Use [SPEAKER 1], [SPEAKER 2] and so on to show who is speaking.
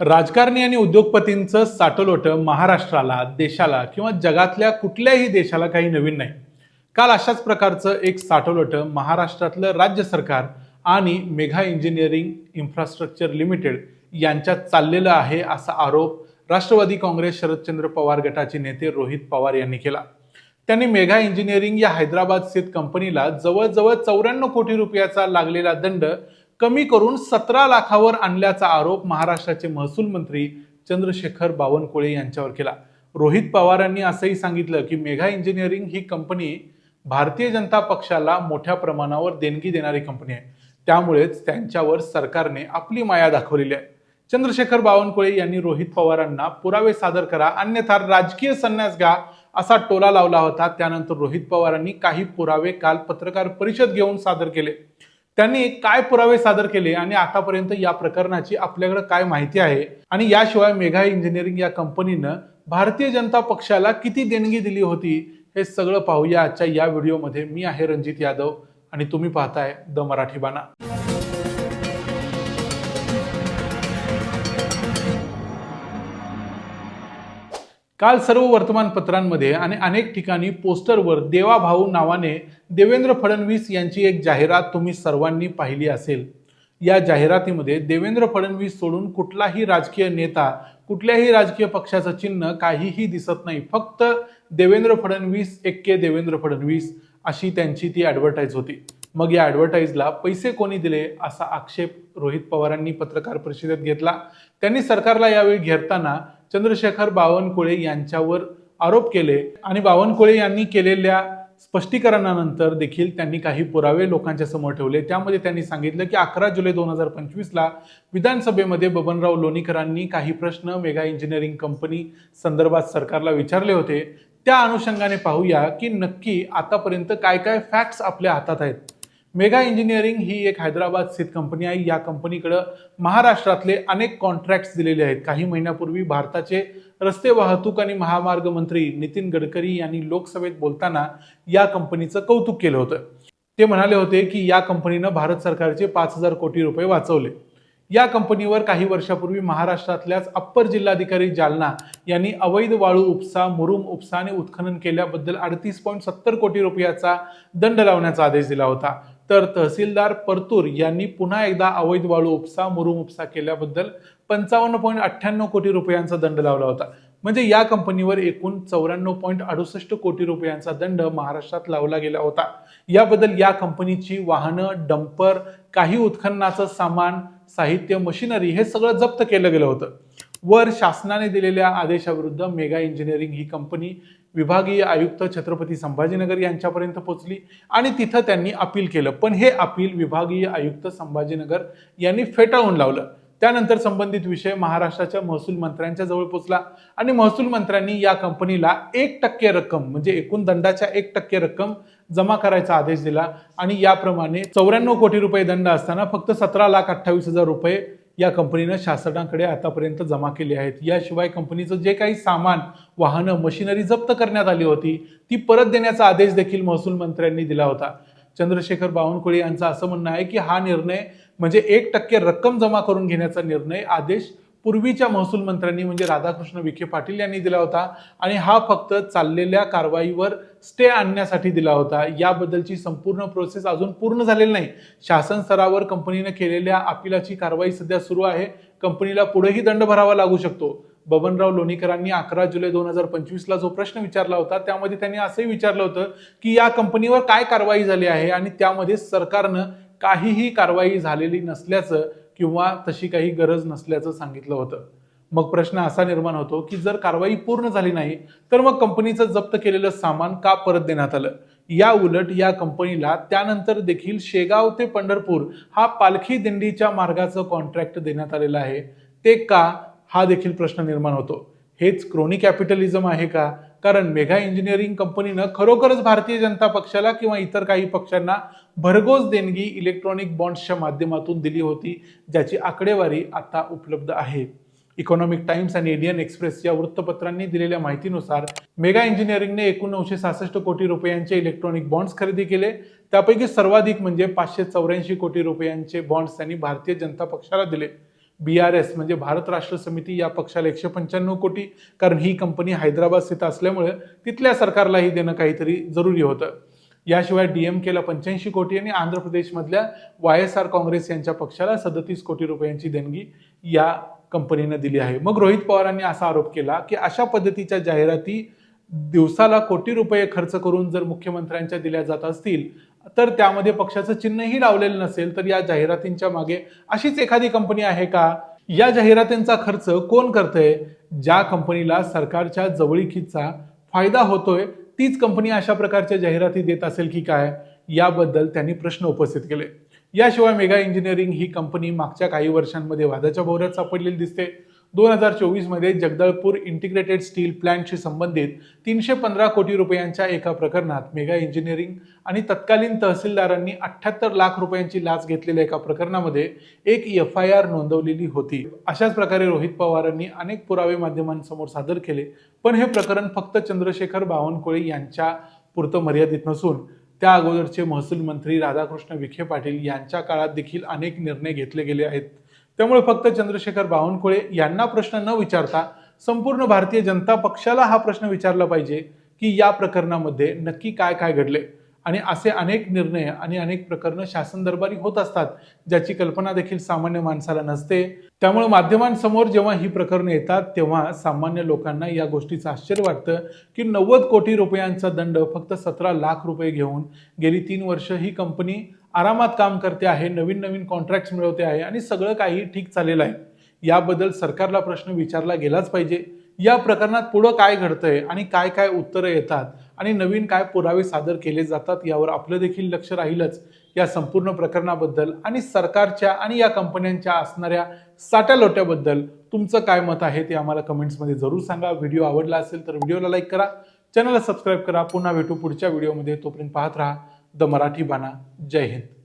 [SPEAKER 1] राजकारणी आणि उद्योगपतींचं साठवलोटं महाराष्ट्राला देशाला किंवा जगातल्या कुठल्याही देशाला काही नवीन नाही. काल अशाच प्रकारचं एक साठवलोटं महाराष्ट्रातलं राज्य सरकार आणि मेघा इंजिनिअरिंग इन्फ्रास्ट्रक्चर लिमिटेड यांच्यात चाललेलं आहे असा आरोप राष्ट्रवादी काँग्रेस शरदचंद्र पवार गटाचे नेते रोहित पवार यांनी केला. त्यांनी मेघा इंजिनिअरिंग या हैदराबाद स्थित कंपनीला जवळजवळ चौऱ्याण्णव कोटी रुपयाचा लागलेला दंड कमी करून सतरा लाखावर आणल्याचा आरोप महाराष्ट्राचे महसूल मंत्री चंद्रशेखर बावनकुळे यांच्यावर केला. रोहित पवारांनी असंही सांगितलं की मेघा इंजिनिअरिंग ही कंपनी भारतीय जनता पक्षाला मोठ्या प्रमाणावर देणगी देणारी कंपनी आहे. त्यामुळेच त्यांच्यावर सरकारने आपली माया दाखवलेली आहे. चंद्रशेखर बावनकुळे यांनी रोहित पवारांना पुरावे सादर करा अन्यथा राजकीय संन्यास घ्या असा टोला लावला होता. त्यानंतर रोहित पवारांनी काही पुरावे काल पत्रकार परिषद घेऊन सादर केले. त्यांनी काय पुरावे सादर केले आणि आतापर्यंत या प्रकरणाची आपल्याकडे काय माहिती आहे? आणि याशिवाय मेघा इंजिनिअरिंग या कंपनीनं भारतीय जनता पक्षाला किती देणगी दिली होती? हे सगळं पाहूया आजच्या या व्हिडिओमध्ये. मी आहे रणजित यादव आणि तुम्ही पाहताय द मराठी बाणा. काल सर्व वर्तमानपत्रांमध्ये आणि अनेक ठिकाणी पोस्टरवर देवाभाऊ नावाने देवेंद्र फडणवीस यांची एक जाहिरात तुम्ही सर्वांनी पाहिली असेल. या जाहिरातीमध्ये देवेंद्र फडणवीस सोडून कुठलाही राजकीय नेता कुठल्याही राजकीय पक्षाचं चिन्ह काहीही दिसत नाही. फक्त देवेंद्र फडणवीस एक्के देवेंद्र फडणवीस अशी त्यांची ती ॲडव्हर्टाईज होती. मग या ॲडव्हर्टाईजला पैसे कोणी दिले असा आक्षेप रोहित पवारांनी पत्रकार परिषदेत घेतला. त्यांनी सरकारला यावेळी घेरताना चंद्रशेखर बावनकुळे यांच्यावर आरोप केले. आणि बावनकुळे यांनी केलेल्या स्पष्टीकरणानंतर देखील त्यांनी काही पुरावे लोकांच्या समोर ठेवले. त्यामध्ये त्यांनी सांगितलं की अकरा जुलै दोन हजार पंचवीसला विधानसभेमध्ये बबनराव लोणीकरांनी काही प्रश्न मेगा इंजिनिअरिंग कंपनी संदर्भात सरकारला विचारले होते. त्या अनुषंगाने पाहूया की नक्की आतापर्यंत काय काय फॅक्ट्स आपल्या हातात आहेत. मेगा इंजिनिअरिंग ही एक हैदराबाद स्थित कंपनी आहे. या कंपनीकडं महाराष्ट्रातले अनेक कॉन्ट्रॅक्ट्स दिलेले आहेत. काही महिन्यापूर्वी भारताचे रस्ते वाहतूक आणि महामार्ग मंत्री नितीन गडकरी यांनी लोकसभेत बोलताना या कंपनीचं कौतुक केलं होतं. ते म्हणाले होते की या कंपनीनं भारत सरकारचे पाच हजार कोटी रुपये वाचवले. या कंपनीवर काही वर्षापूर्वी महाराष्ट्रातल्याच अप्पर जिल्हाधिकारी जालना यांनी अवैध वाळू उपसा मुरुम उपसा आणि उत्खनन केल्याबद्दल अडतीस पॉईंट सत्तर कोटी रुपयाचा दंड लावण्याचा आदेश दिला होता. तर तहसीलदार परतूर यांनी पुन्हा एकदा अवैध वाळू उपसा मुरुम उपसा केल्याबद्दल पंचावन्न पॉईंट अठ्ठ्याण्णव कोटी रुपयांचा दंड लावला होता. म्हणजे या कंपनीवर एकूण चौऱ्याण्णव पॉईंट अडुसष्ट कोटी रुपयांचा दंड महाराष्ट्रात लावला गेला होता. याबद्दल या कंपनीची वाहनं डंपर काही उत्खननाचं सामान साहित्य मशिनरी हे सगळं जप्त केलं गेलं होतं. वर शासनाने दिलेल्या आदेशाविरुद्ध मेगा इंजिनिअरिंग ही कंपनी विभागीय आयुक्त छत्रपती संभाजीनगर यांच्यापर्यंत पोहोचली आणि तिथं त्यांनी अपील केलं. पण हे अपील विभागीय आयुक्त संभाजीनगर यांनी फेटाळून लावलं. त्यानंतर संबंधित विषय महाराष्ट्राच्या महसूल मंत्र्यांच्या जवळ पोहोचला आणि महसूल मंत्र्यांनी या कंपनीला एक टक्के रक्कम म्हणजे एकूण दंडाच्या एक टक्के रक्कम जमा करायचा आदेश दिला आणि याप्रमाणे चौऱ्याण्णव कोटी रुपये दंड असताना फक्त सतरा लाख अठ्ठावीस हजार रुपये या कंपनीनं शासनाकडे आतापर्यंत जमा केले आहेत. याशिवाय कंपनीचं जे काही सामान वाहनं मशिनरी जप्त करण्यात आली होती ती परत देण्याचा आदेश देखील महसूल मंत्र्यांनी दिला होता. चंद्रशेखर बावनकुळे यांचं असं म्हणणं आहे की हा निर्णय म्हणजे एक टक्के रक्कम जमा करून घेण्याचा निर्णय आदेश पूर्वीच्या महसूल मंत्र्यांनी म्हणजे राधाकृष्ण विखे पाटील यांनी दिला होता. आणि हा फक्त चाललेल्या कारवाईवर स्टे आणण्यासाठी दिला होता. याबद्दलची संपूर्ण प्रोसेस अजून पूर्ण झालेली नाही. शासन स्तरावर कंपनीनं केलेल्या अपिलाची कारवाई सध्या सुरू आहे. कंपनीला पुढेही दंड भरावा लागू शकतो. बबनराव लोणीकरांनी अकरा जुलै दोन हजार पंचवीसला जो प्रश्न विचारला होता त्यामध्ये त्यांनी असंही विचारलं होतं की या कंपनीवर काय कारवाई झाली आहे आणि त्यामध्ये सरकारनं काहीही कारवाई झालेली नसल्याचं किंवा तशी काही गरज नसल्याचं सांगितलं होतं. मग प्रश्न असा निर्माण होतो की जर कारवाई पूर्ण झाली नाही तर मग कंपनीचं जप्त केलेलं सामान का परत देण्यात आलं? या उलट या कंपनीला त्यानंतर देखील शेगाव ते पंढरपूर हा पालखी दिंडीच्या मार्गाचं कॉन्ट्रॅक्ट देण्यात आलेलं आहे. ते का? हा देखील प्रश्न निर्माण होतो. हेच क्रोनी कॅपिटलिझम आहे का? कारण मेघा इंजिनिअरिंग कंपनीनं खरोखरच भारतीय जनता पक्षाला किंवा इतर काही पक्षांना भरघोस देणगी इलेक्ट्रॉनिक बॉन्ड्सच्या माध्यमातून दिली होती ज्याची आकडेवारी आता उपलब्ध आहे. इकॉनॉमिक टाइम्स आणि इंडियन एक्सप्रेस या वृत्तपत्रांनी दिलेल्या माहितीनुसार मेगा इंजिनिअरिंगने एकूण नऊशे सहासष्ट कोटी रुपयांचे इलेक्ट्रॉनिक बॉन्ड्स खरेदी केले. त्यापैकी सर्वाधिक म्हणजे पाचशे चौऱ्याऐंशी कोटी रुपयांचे बॉन्ड्स त्यांनी भारतीय जनता पक्षाला दिले. बी आर एस म्हणजे भारत राष्ट्र समिती या पक्षाला एकशे पंच्याण्णव कोटी कारण ही कंपनी हैदराबाद स्थित असल्यामुळे तिथल्या सरकारलाही देणं काहीतरी जरुरी होतं. याशिवाय डीएमकेला पंच्याऐंशी कोटी आणि आंध्र प्रदेशमधल्या वाय एस आर काँग्रेस यांच्या पक्षाला सदतीस कोटी रुपयांची देणगी या कंपनीनं दिली आहे. मग रोहित पवारांनी असा आरोप केला की अशा पद्धतीच्या जाहिराती दिवसाला कोटी रुपये खर्च करून जर मुख्यमंत्र्यांच्या दिल्या जात असतील तर त्यामध्ये पक्षाचं चिन्हही लावलेलं नसेल तर या जाहिरातींच्या मागे अशीच एखादी कंपनी आहे का? या जाहिरातींचा खर्च कोण करतंय? ज्या कंपनीला सरकारच्या जवळीकीचा फायदा होतोय तीच कंपनी अशा प्रकारच्या जाहिराती देत असेल की काय? याबद्दल त्यांनी प्रश्न उपस्थित केले. याशिवाय मेगा इंजिनिअरिंग ही कंपनी मागच्या काही वर्षांमध्ये वादाच्या भोवऱ्यात सापडलेली दिसते. दोन हजार चोवीसमध्ये जगदळपूर इंटिग्रेटेड स्टील प्लॅन्टशी संबंधित तीनशे पंधरा कोटी रुपयांच्या एका प्रकरणात मेगा इंजिनिअरिंग आणि तत्कालीन तहसीलदारांनी अठ्ठ्याहत्तर लाख रुपयांची लाच घेतलेल्या एका प्रकरणामध्ये एक एफ आय आर नोंदवलेली होती. अशाच प्रकारे रोहित पवारांनी अनेक पुरावे माध्यमांसमोर सादर केले पण हे प्रकरण फक्त चंद्रशेखर बावनकुळे यांच्या पुरतं मर्यादित नसून त्या अगोदरचे महसूल मंत्री राधाकृष्ण विखे पाटील यांच्या काळात देखील अनेक निर्णय घेतले गेले आहेत. त्यामुळे फक्त चंद्रशेखर बावनकुळे यांना प्रश्न न विचारता संपूर्ण भारतीय जनता पक्षाला हा प्रश्न विचारला पाहिजे की या प्रकरणामध्ये नक्की काय काय घडले. आणि असे अनेक निर्णय आणि अनेक प्रकरणं शासन दरबारी होत असतात ज्याची कल्पना देखील सामान्य माणसाला नसते. त्यामुळे माध्यमांसमोर जेव्हा ही प्रकरणं येतात तेव्हा सामान्य लोकांना या गोष्टीचं आश्चर्य वाटतं की नव्वद कोटी रुपयांचा दंड फक्त सतरा लाख रुपये घेऊन गेली तीन वर्ष ही कंपनी आरामात काम करते आहे नवीन नवीन कॉन्ट्रॅक्ट्स मिळवते आहे आणि सगळं काही ठीक चाललेलं आहे. याबद्दल सरकारला प्रश्न विचारला गेलाच पाहिजे. या प्रकरणात पुढं काय घडतंय आणि काय काय उत्तरं येतात आणि नवीन काय पुरावे सादर केले जातात यावर आपलं देखील लक्ष राहीलच या संपूर्ण प्रकरणाबद्दल आणि सरकारच्या आणि या कंपन्यांच्या असणाऱ्या साट्या लोट्याबद्दल तुमचं काय मत आहे ते आम्हाला कमेंट्समध्ये जरूर सांगा. व्हिडिओ आवडला असेल तर व्हिडिओला लाईक करा. चॅनलला सबस्क्राईब करा. पुन्हा भेटू पुढच्या व्हिडिओमध्ये. तोपर्यंत पाहत राहा. द मराठी बाणा. जय हिंद.